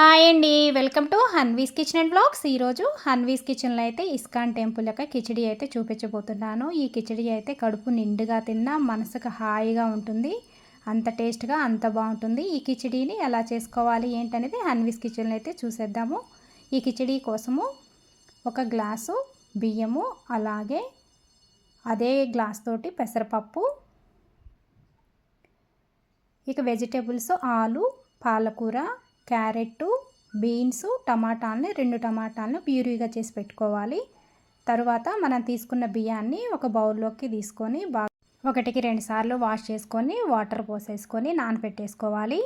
Hi అండి. Welcome to Hanvi's kitchen and blogs ఈరోజు హన్వీస్ కిచెన్లో అయితే ఇస్కాన్ టెంపుల్ యొక్క కిచడీ అయితే చూపించబోతున్నాను. ఈ కిచడీ అయితే కడుపు నిండుగా తిన్నా మనసుకు హాయిగా ఉంటుంది. అంత టేస్ట్గా అంత బాగుంటుంది. ఈ కిచడీని ఎలా చేసుకోవాలి ఏంటనేది హన్వీస్ కిచెన్లో అయితే చూసేద్దాము. ఈ కిచడీ కోసము ఒక గ్లాసు బియ్యము అలాగే అదే గ్లాస్ తోటి పెసరపప్పు ఇక వెజిటేబుల్స్ ఆలు పాలకూర క్యారెట్ బీన్స్ టమాటాలని రెండు టమాటాలను ప్యూరీగా చేసి పెట్టుకోవాలి. తరువాత మనం తీసుకున్న బియ్యాన్ని ఒక బౌల్లోకి తీసుకొని బాగా ఒకటికి రెండు సార్లు వాష్ చేసుకొని వాటర్ పోసేసుకొని నానపెట్టేసుకోవాలి.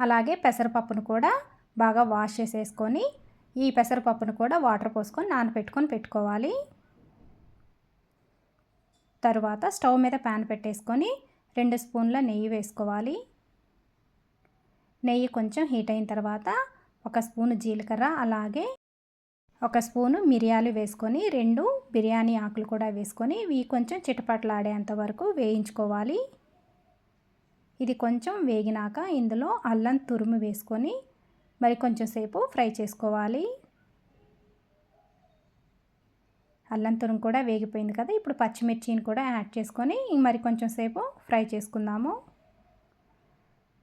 అలాగే పెసరపప్పును కూడా బాగా వాష్ చేసేసుకొని ఈ పెసరపప్పును కూడా వాటర్ పోసుకొని నానపెట్టుకొని పెట్టుకోవాలి. తరువాత స్టవ్ మీద ప్యాన్ పెట్టేసుకొని రెండు స్పూన్ల నెయ్యి వేసుకోవాలి. నెయ్యి కొంచెం హీట్ అయిన తర్వాత ఒక స్పూను జీలకర్ర అలాగే ఒక స్పూను మిరియాలు వేసుకొని రెండు బిర్యానీ ఆకులు కూడా వేసుకొని ఇవి కొంచెం చిటపట్లాడేంత వరకు వేయించుకోవాలి. ఇది కొంచెం వేగినాక ఇందులో అల్లం తురుము వేసుకొని మరి కొంచెం సేపు ఫ్రై చేసుకోవాలి. అల్లం తురుము కూడా వేగిపోయింది కదా ఇప్పుడు పచ్చిమిర్చిని కూడా యాడ్ చేసుకొని మరి కొంచెం సేపు ఫ్రై చేసుకుందాము.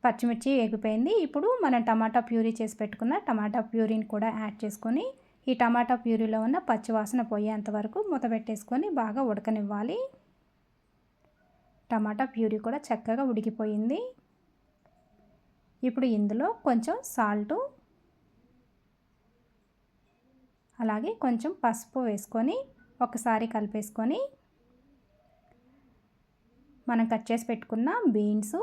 పచ్చిమిర్చి వేగిపోయింది. ఇప్పుడు మనం టమాటా ప్యూరీ చేసి పెట్టుకున్న టమాటా ప్యూరీని కూడా యాడ్ చేసుకొని ఈ టమాటా ప్యూరీలో ఉన్న పచ్చివాసన పోయేంత వరకు మూత పెట్టేసుకొని బాగా ఉడకనివ్వాలి. టమాటా ప్యూరీ కూడా చక్కగా ఉడికిపోయింది. ఇప్పుడు ఇందులో కొంచెం సాల్టు అలాగే కొంచెం పసుపు వేసుకొని ఒకసారి కలిపేసుకొని మనం కట్ చేసి పెట్టుకున్న బీన్స్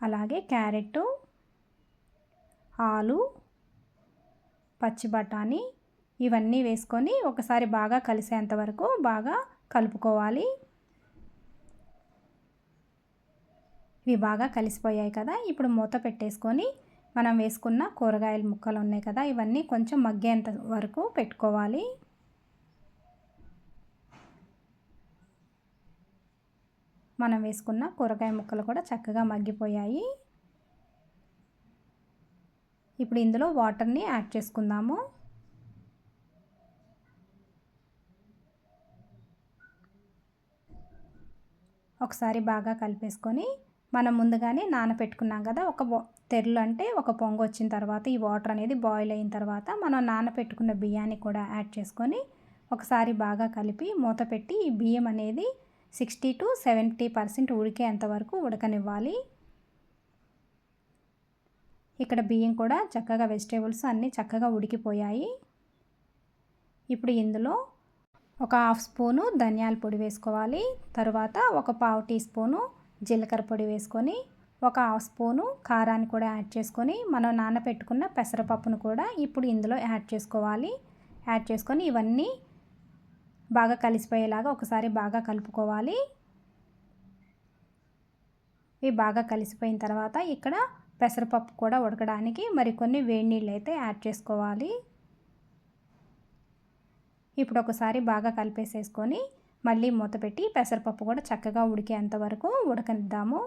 అలాగే క్యారెట్ ఆలు పచ్చి బఠానీ ఇవన్నీ వేసుకొని ఒకసారి బాగా కలిసేంత వరకు బాగా కలుపుకోవాలి. ఇవి బాగా కలిసిపోయాయి కదా ఇప్పుడు మూత పెట్టేసుకొని మనం వేసుకున్న కూరగాయల ముక్కలు ఉన్నాయి కదా ఇవన్నీ కొంచెం మగ్గేంత వరకు పెట్టుకోవాలి. మనం వేసుకున్న కూరగాయ ముక్కలు కూడా చక్కగా మగ్గిపోయాయి. ఇప్పుడు ఇందులో వాటర్ని యాడ్ చేసుకుందాము. ఒకసారి బాగా కలిపేసుకొని మనం ముందుగానే నానపెట్టుకున్నాం కదా ఒక తెరలు అంటే ఒక పొంగు వచ్చిన తర్వాత ఈ వాటర్ అనేది బాయిల్ అయిన తర్వాత మనం నానపెట్టుకున్న బియ్యాన్ని కూడా యాడ్ చేసుకొని ఒకసారి బాగా కలిపి మూత పెట్టి ఈ బియ్యం అనేది సిక్స్టీ టు సెవెంటీ పర్సెంట్ ఉడికేంత వరకు ఉడకనివ్వాలి. ఇక్కడ బియ్యం కూడా చక్కగా వెజిటేబుల్స్ అన్నీ చక్కగా ఉడికిపోయాయి. ఇప్పుడు ఇందులో ఒక హాఫ్ స్పూను ధనియాల పొడి వేసుకోవాలి. తరువాత ఒక పావు టీ స్పూను జీలకర్ర పొడి వేసుకొని ఒక హాఫ్ స్పూను కారాన్ని కూడా యాడ్ చేసుకొని మనం నానబెట్టుకున్న పెసరపప్పును కూడా ఇప్పుడు ఇందులో యాడ్ చేసుకోవాలి. యాడ్ చేసుకొని ఇవన్నీ బాగా కలిసిపోయేలాగా ఒకసారి బాగా కలుపుకోవాలి. ఇవి బాగా కలిసిపోయిన తర్వాత ఇక్కడ పెసరపప్పు కూడా ఉడకడానికి మరికొన్ని వేడి నీళ్ళు అయితే యాడ్ చేసుకోవాలి. ఇప్పుడు ఒకసారి బాగా కలిపేసేసుకొని మళ్ళీ మూత పెట్టి పెసరపప్పు కూడా చక్కగా ఉడికేంత వరకు ఉడకనిద్దాము.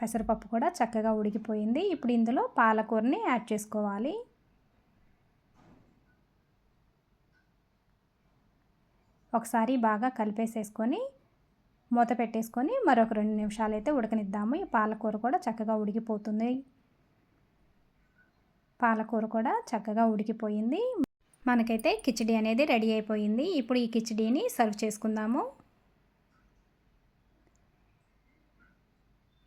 పెసరపప్పు కూడా చక్కగా ఉడికిపోయింది. ఇప్పుడు ఇందులో పాలకూరని యాడ్ చేసుకోవాలి. ఒకసారి బాగా కలిపేసేసుకొని మూత పెట్టేసుకొని మరొక రెండు నిమిషాలు అయితే ఉడకనిద్దాము. ఈ పాలకూర కూడా చక్కగా ఉడికిపోతుంది. పాలకూర కూడా చక్కగా ఉడికిపోయింది. మనకైతే కిచడీ అనేది రెడీ అయిపోయింది. ఇప్పుడు ఈ కిచడీని సర్వ్ చేసుకుందాము.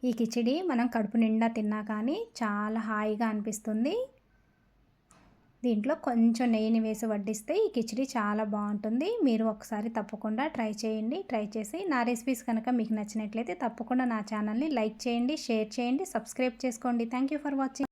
ఈ కిచిడి మనం కడుపు నిండా తిన్నా కానీ చాలా హాయిగా అనిపిస్తుంది. దీంట్లో కొంచెం నెయ్యిని వేసి వడ్డిస్తే ఈ కిచిడి చాలా బాగుంటుంది. మీరు ఒకసారి తప్పకుండా ట్రై చేయండి. ట్రై చేసి నా రెసిపీస్ కనుక మీకు నచ్చినట్లయితే తప్పకుండా నా ఛానల్ని లైక్ చేయండి షేర్ చేయండి సబ్స్క్రైబ్ చేసుకోండి. Thank for watching.